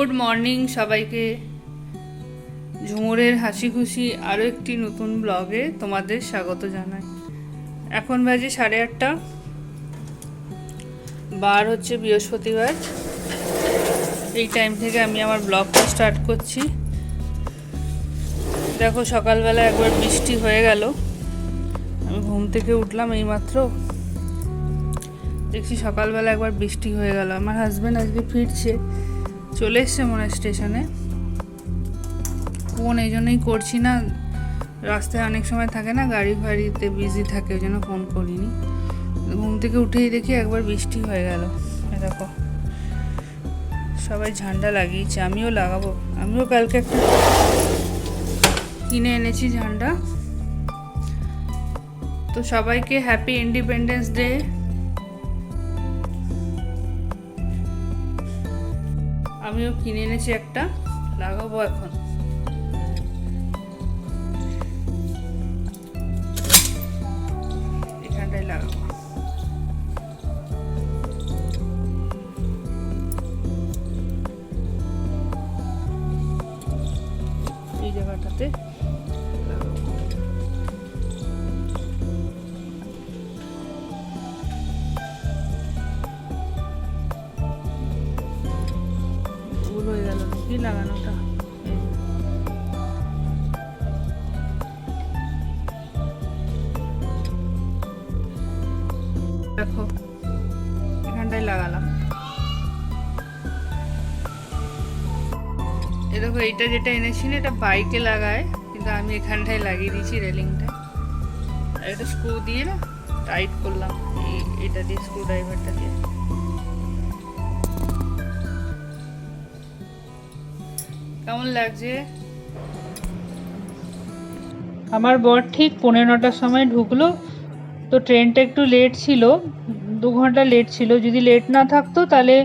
Good morning সবাইকে। ঝুমুরের হাসি খুশি আরও একটি নতুন ব্লগে তোমাদের স্বাগত জানাই। এখন বাজে সাড়ে আটটা। বার হচ্ছে বৃহস্পতিবার। এই টাইম থেকে আমি আমার ব্লগটা স্টার্ট করছি। দেখো সকালবেলা একবার বৃষ্টি হয়ে গেল। আমি ঘুম থেকে উঠলাম এইমাত্র। দেখছি সকালবেলা একবার বৃষ্টি হয়ে গেল। আমার হাজব্যান্ড আজকে ফিরছে। চলে এসছে মনে হয় স্টেশনে। ফোন এই জন্যই করছি না, রাস্তায় অনেক সময় থাকে না, গাড়ি ফাড়িতে বিজি থাকে, ওই জন্য ফোন করিনি। ঘুম থেকে উঠেই দেখি একবার বৃষ্টি হয়ে গেল। দেখো, সবাই ঝান্ডা লাগিয়েছে, আমিও লাগাবো। আমিও কালকে একটা কিনে এনেছি ঝান্ডা। তো সবাইকে হ্যাপি ইন্ডিপেন্ডেন্স ডে আমিও কিনে এনেছি একটা লাগাবো এখন। এখানটায় লাগাবো। এই জায়গাটাতে দেখো, এখানটায় লাগালাম। এ দেখো, এইটা যেটা এনেছি না, এটা বাইকে লাগায়, কিন্তু আমি এখানটায় লাগিয়ে দিয়েছি রেলিংটা। আর এটা স্ক্রু দিয়ে না, টাইট করলাম, এই এটা দিয়ে স্ক্রু ড্রাইভারটা দিয়ে। কেমন লাগছে? আমার বর ঠিক পৌনে নটার সময় ঢুকলো তো ট্রেনটা একটু লেট ছিল, দু ঘণ্টা লেট ছিল। যদি লেট না থাকতো, তাহলে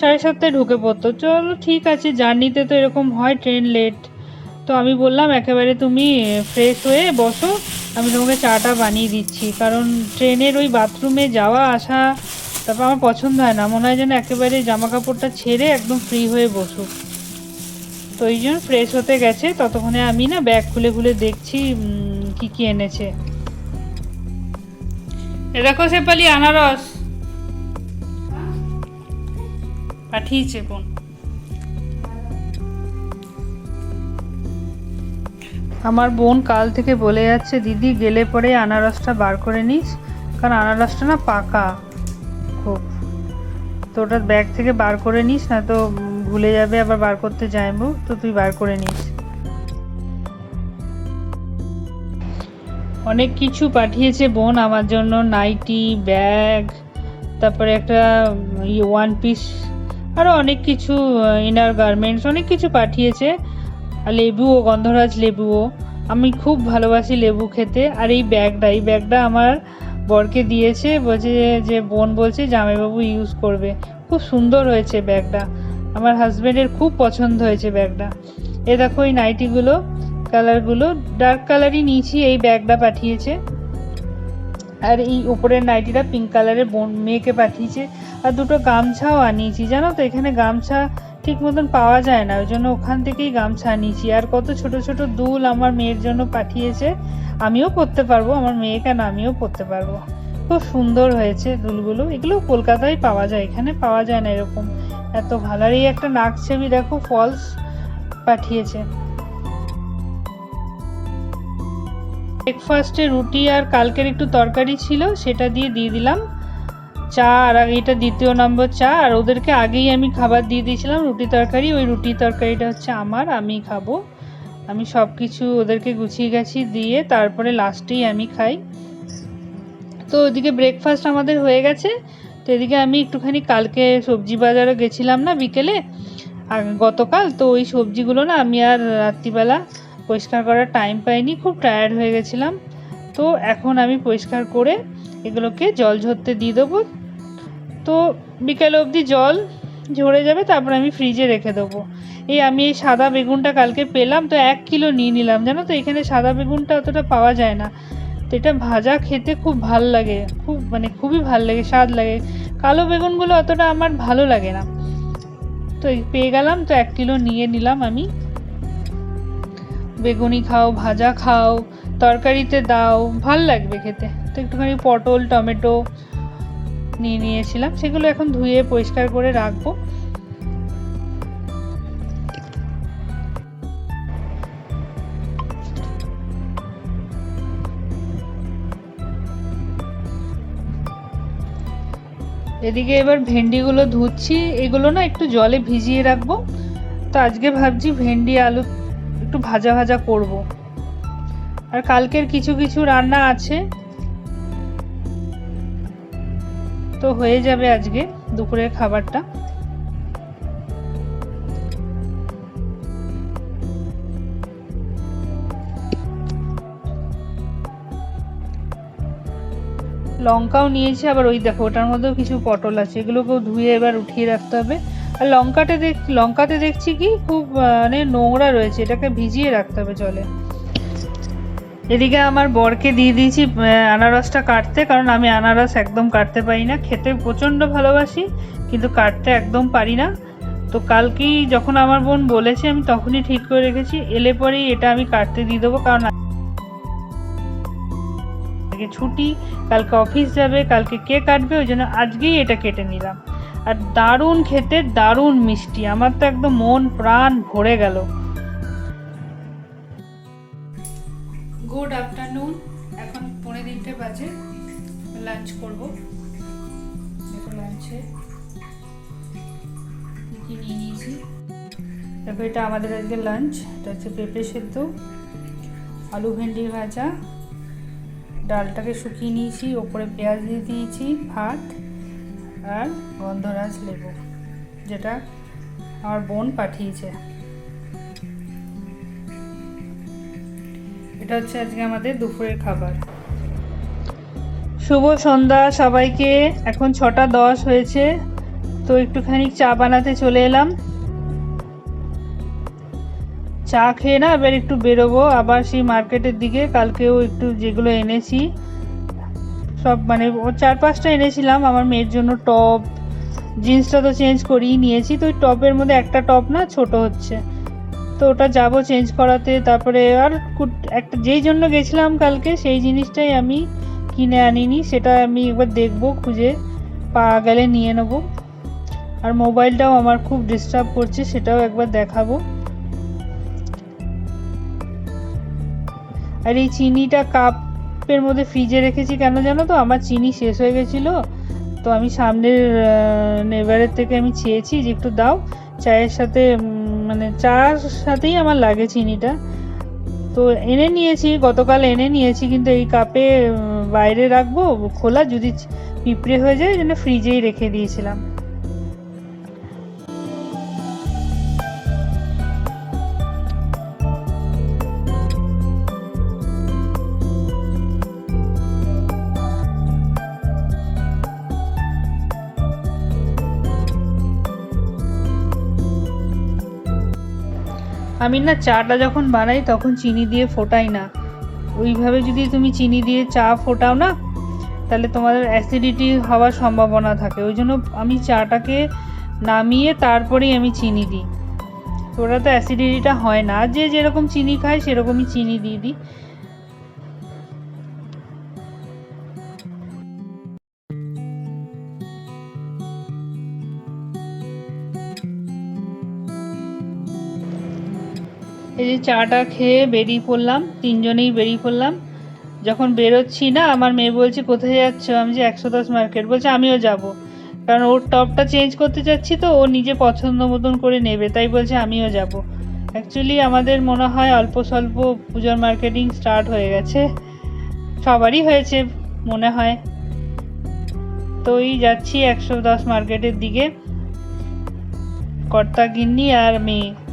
সাড়ে সাতটায় ঢুকে পড়তো। চলো, ঠিক আছে জার্নিতে তো এরকম হয় ট্রেন লেট তো আমি বললাম, একেবারে তুমি ফ্রেশ হয়ে বসো, আমি তোমাকে চাটা বানিয়ে দিচ্ছি। কারণ ট্রেনের ওই বাথরুমে যাওয়া, আসা, তারপর আমার পছন্দ হয় না। মনে হয় যেন একেবারে জামা কাপড়টা ছেড়ে একদম ফ্রি হয়ে বসুক তো এই জন্য ফ্রেশ হতে গেছে। ততক্ষণে আমি না ব্যাগ খুলে খুলে দেখছি কি কি এনেছে। দেখো শেপালি আনারস। পাঠিয়েছে বোন। আমার বোন কাল থেকে বলে যাচ্ছে, দিদি, গেলে পরে আনারসটা বার করে নিস, কারণ আনারসটা না পাকা খুব। তো ওটা ব্যাগ থেকে বার করে নিস, না তো ভুলে যাবে, আবার বার করতে যাইবো, তো তুই বার করে নিস। অনেক কিছু পাঠিয়েছে বোন আমার জন্য, নাইটি, ব্যাগ, তারপরে একটা ওয়ান পিস আরও অনেক কিছু ইনার গার্মেন্টস অনেক কিছু পাঠিয়েছে। আর লেবুও, গন্ধরাজ লেবুও, আমি খুব ভালোবাসি লেবু খেতে। আর এই ব্যাগটা এই ব্যাগটা আমার বরকে দিয়েছে, বলছে যে- বোন বলছে জামাইবাবু ইউজ করবে। খুব সুন্দর হয়েছে ব্যাগটা। আমার হাজব্যান্ডের খুব পছন্দ হয়েছে ব্যাগটা। এ দেখো এই নাইটিগুলো। কালারগুলো ডার্ক কালারই নিয়েছি এই ব্যাগটা পাঠিয়েছে। আর এই উপরের নাইটিটা পিঙ্ক কালারের বোন মেয়েকে পাঠিয়েছে। আর দুটো গামছাও আনিয়েছি। জানো তো, এখানে গামছা ঠিক মতন পাওয়া যায় না। ওই জন্য ওখান থেকেই গামছা আনিয়েছি। আর কত ছোট ছোট দুল আমার মেয়ের জন্য পাঠিয়েছে। আমিও পরতে পারব, আমার মেয়ে কেন আমিও পরতে পারব। খুব সুন্দর হয়েছে দুলগুলো। এগুলো কলকাতায় পাওয়া যায়, এখানে পাওয়া যায় না এরকম। এত ভালো। আর এই একটা নাক ছবি দেখো ফলস পাঠিয়েছে। ব্রেকফাস্টে রুটি আর কালকের একটু তরকারি ছিল, সেটা দিয়ে দিয়ে দিলাম। চা আর এটা দ্বিতীয় নম্বর চা, আর ওদেরকে আগেই আমি খাবার দিয়ে দিয়েছিলাম, রুটি তরকারি। ওই রুটি তরকারিটা হচ্ছে আমার, আমি খাব। আমি সব কিছু ওদেরকে গুছিয়ে গেছি দিয়ে তারপরে লাস্টেই আমি খাই। তো ওদিকে ব্রেকফাস্ট আমাদের হয়ে গেছে। তো এদিকে আমি একটুখানি কালকে সবজি বাজারে গেছিলাম না বিকেলে, আর গতকাল তো ওই সবজিগুলো না আমি আর রাত্রিবেলা পরিষ্কার করার টাইম পাইনি, খুব টায়ার্ড হয়ে গেছিলাম। তো এখন আমি পরিষ্কার করে এগুলোকে জল ঝরতে দিয়ে দেবো। তো বিকেল অবধি জল ঝরে যাবে, তারপর আমি ফ্রিজে রেখে দেবো। এই আমি এই সাদা বেগুনটা কালকে পেলাম, তো এক কিলো নিয়ে নিলাম। জানো তো, এখানে সাদা বেগুনটা অতটা পাওয়া যায় না। তো এটা ভাজা খেতে খুব ভালো লাগে, খুব মানে খুবই ভালো লাগে, স্বাদ লাগে। কালো বেগুনগুলো অতটা আমার ভালো লাগে না। তো পেয়ে গেলাম, তো এক কিলো নিয়ে নিলাম আমি। বেগুনি খাও, ভাজা খাও, তরকারিতে দাও, ভালো লাগবে খেতে। তো একটুখানি পটল, টমেটো নিয়ে নিয়েছিলাম। সেগুলো এখন ধুয়ে পরিষ্কার করে রাখব। এদিকে এবার ভেন্ডিগুলো ধুচ্ছি। এগুলো না একটু জলে ভিজিয়ে রাখব। তো আজকে ভাবছি ভেন্ডি, আলু একটু ভাজা ভাজা করব। আর কালকের কিছু কিছু রান্না আছে। তো হয়ে যাবে আজকে দুপুরের খাবারটা। লঙ্কাও নিয়েছি, আবার ওই দেখো ওটার মধ্যেও কিছু পটল আছে। এগুলোকেও ধুয়ে এবার উঠিয়ে রাখতে হবে। আর লঙ্কাটা দেখ, লঙ্কাতে দেখছি কি খুব মানে নোংরা রয়েছে, এটাকে ভিজিয়ে রাখতে হবে জলে। এদিকে আমার বরকে দিয়ে দিয়েছি আনারসটা কাটতে, কারণ আমি আনারস একদম কাটতে পারি না। খেতে প্রচণ্ড ভালোবাসি, কিন্তু কাটতে একদম পারি না। তো কালকেই যখন আমার বোন বলেছে, আমি তখনই ঠিক করে রেখেছি। এলে পরেই এটা আমি কাটতে দিয়ে দেবো, কারণ ছুটি, কালকে অফিস যাবে, কালকে কে কাটবে, ওই জন্য আজকেই এটা কেটে নিলাম। আর দারুণ খেতে, দারুণ মিষ্টি। আমার তো একদম মন, প্রাণ ভরে গেল। গুড আফটারনুন এখন পৌনে তিনটে বাজে। লাঞ্চ করব। দেখো লাঞ্চে কী নিয়ে নিয়েছি। দেখো, এটা আমাদের আজকে লাঞ্চ এটা হচ্ছে পেঁপে সেদ্ধ, আলু ভেন্ডি ভাজা। ডালটাকে শুকিয়ে নিয়েছি, ওপরে পেঁয়াজ দিয়ে দিয়েছি, ভাত। আর গন্ধরাজ লেবু, যেটা আমার বোন পাঠিয়েছে। এটা হচ্ছে আজকে আমাদের দুপুরের খাবার। শুভ সন্ধ্যা সবাইকে, এখন ছটা দশ হয়েছে, তো একটুখানি চা বানাতে চলে এলাম। চা খেয়ে না এবার একটু বেরোবো, আবার সেই মার্কেটের দিকে, কালকেও একটু যেগুলো এনেছি সব মানে ও চার পাঁচটা এনেছিলাম, আমার মেয়ের জন্য টপ, জিন্সটা তো চেঞ্জ করিয়ে নিয়েছি, তো ওই টপের মধ্যে একটা টপ না ছোট হচ্ছে। তো ওটা যাব চেঞ্জ করাতে, তারপরে আর কুট- একটা যেই জন্য গেছিলাম কালকে, সেই জিনিসটাই আমি কিনে আনিনি, সেটা আমি একবার দেখব, খুঁজে পাওয়া গেলে নিয়ে নেব। আর মোবাইলটাও আমার খুব ডিস্টার্ব করছে, সেটাও একবার দেখাবো। আর এই চিনিটা কাপের মধ্যে ফ্রিজে রেখেছি কেন জানো তো? আমার চিনি শেষ হয়ে গেছিল। তো আমি সামনের নেবারের থেকে আমি চেয়েছি যে একটু দাও। চায়ের সাথে মানে চার সাথেই আমার লাগে চিনিটা। তো এনে নিয়েছি, গতকাল এনে নিয়েছি, কিন্তু এই কাপে বাইরে রাখব, খোলা, যদি পিঁপড়ে হয়ে যায় জন্য ফ্রিজেই রেখে দিয়েছিলাম। আমি না চাটা যখন বানাই তখন চিনি দিয়ে ফোটাই না। ওইভাবে যদি তুমি চিনি দিয়ে চা ফোটাও না, তাহলে তোমাদের অ্যাসিডিটি হওয়ার সম্ভাবনা থাকে। ওই জন্য আমি চাটাকে নামিয়ে তারপরেই আমি চিনি দিই। ওরা তো অ্যাসিডিটিটা হয় না। যে যেরকম চিনি খায় সেরকমই চিনি দিয়ে দিই। এই যে চাটা খেয়ে বেরিয়ে পড়লাম, তিনজনেই বেরিয়ে পড়লাম। যখন বেরোচ্ছি না, আমার মেয়ে বলছে, কোথায় যাচ্ছ? আমি যে একশো দশ মার্কেট, বলছে, আমিও যাব। কারণ ওর টপটা চেঞ্জ করতে চাচ্ছি তো, ও নিজে পছন্দ মতন করে নেবে, তাই বলছে, আমিও যাব। অ্যাকচুয়ালি আমাদের মনে হয় অল্প স্বল্প পুজোর মার্কেটিং স্টার্ট হয়ে গেছে। সবারই হয়েছে, মনে হয়। তো এই যাচ্ছি একশো দশ মার্কেটের দিকে। কর্তা গিন্নি আর মেয়ে।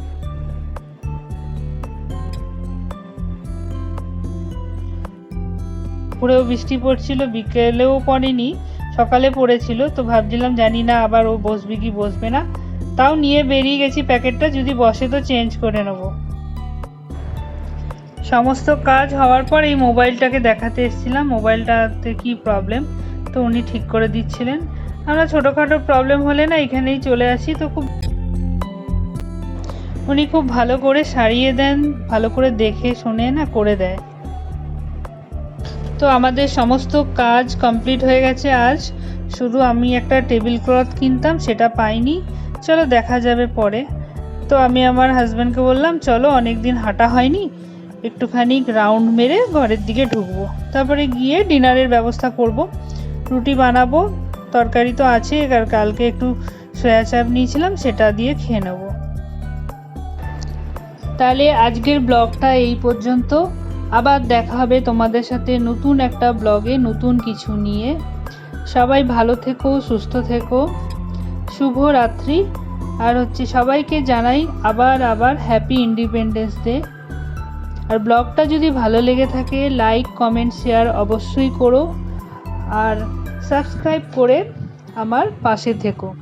পুরেও বৃষ্টি পড়ছিল, বিকেলেও পড়েনি, সকালে পড়েছিল, তো ভাবছিলাম জানি না আবার ও বসবে কি বসবে না। তাও নিয়ে বেরিয়ে গেছি প্যাকেটটা, যদি বসে তো চেঞ্জ করে নেব। সমস্ত কাজ হওয়ার পর এই মোবাইলটাকে দেখাতে এসেছিলাম, মোবাইলটাতে কি প্রবলেম তো উনি ঠিক করে দিচ্ছিলেন। আমরা ছোটোখাটো প্রবলেম হলে না এখানেই চলে আসি, তো খুব উনি খুব ভালো করে সারিয়ে দেন, ভালো করে দেখে, শুনে না করে দেয়। তো আমাদের সমস্ত কাজ কমপ্লিট হয়ে গেছে আজ। শুধু আমি একটা টেবিল ক্লথ কিনতাম, সেটা পাইনি। চলো দেখা যাবে পরে। তো আমি আমার হাজব্যান্ডকে বললাম, চলো অনেক দিন হাঁটা হয়নি। একটুখানি রাউন্ড মেরে ঘরের দিকে ঢুকবো। তারপরে গিয়ে ডিনারের ব্যবস্থা করব। রুটি বানাবো, তরকারি তো আছে, আর কালকে একটু সয়া চাপ নিয়েছিলাম, সেটা দিয়ে খেয়ে নেব। তাহলে আজকের ব্লগটা এই পর্যন্ত। আবার দেখা হবে তোমাদের সাথে নতুন একটা ব্লগে নতুন কিছু নিয়ে। সবাই ভালো থেকো, সুস্থ থেকো। শুভ রাত্রি। আর হচ্ছে সবাইকে জানাই আবার আবার হ্যাপি ইন্ডিপেন্ডেন্স ডে আর ব্লগটা যদি ভালো লেগে থাকে লাইক কমেন্ট শেয়ার অবশ্যই করো। আর সাবস্ক্রাইব করে আমার পাশে থেকো।